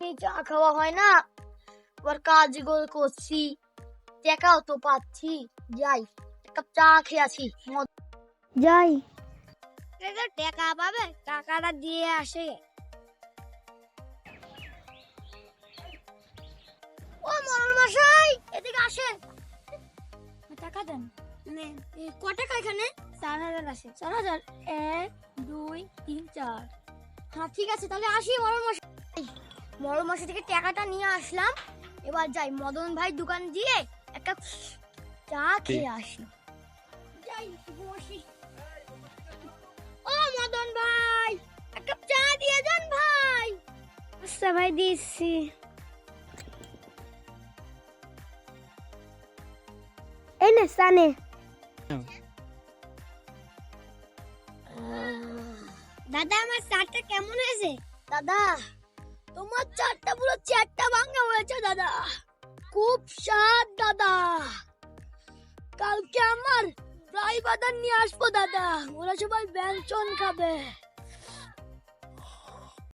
এই চা খাওয়া হয় না? আবার কাজ করছি টাকাও তো পাচ্ছি। যাই কাপ চা খেয়ে আসি। যাই। টাকা পাবে টাকাটা দিয়ে আসে। ও মরণ মশাই এদিকে আসেন। টাকা দেন। ক টাকা এখানে? চার হাজার আছে চার হাজার? এক দুই তিন চার। হ্যাঁ ঠিক আছে তাহলে আসি মরণ মশাই মরণ মশাই থেকে টাকাটা নিয়ে আসলাম। এবার যাই মদন ভাই দোকান দিয়ে একটা চা খেয়ে আসি। যাই বসি ও মদন ভাই এক কাপ চা দিয়ে যান ভাই। আচ্ছা ভাই দিচ্ছি। এই নে সানে দাদা আমার চারটা কেমন হয়েছে? দাদা। হয়েছে দাদা খুব স্বাদ দাদা কালকে আমার প্রায় বাদার নিয়ে আসব, দাদা। ওরা সবাই ব্যঞ্জন খাবে।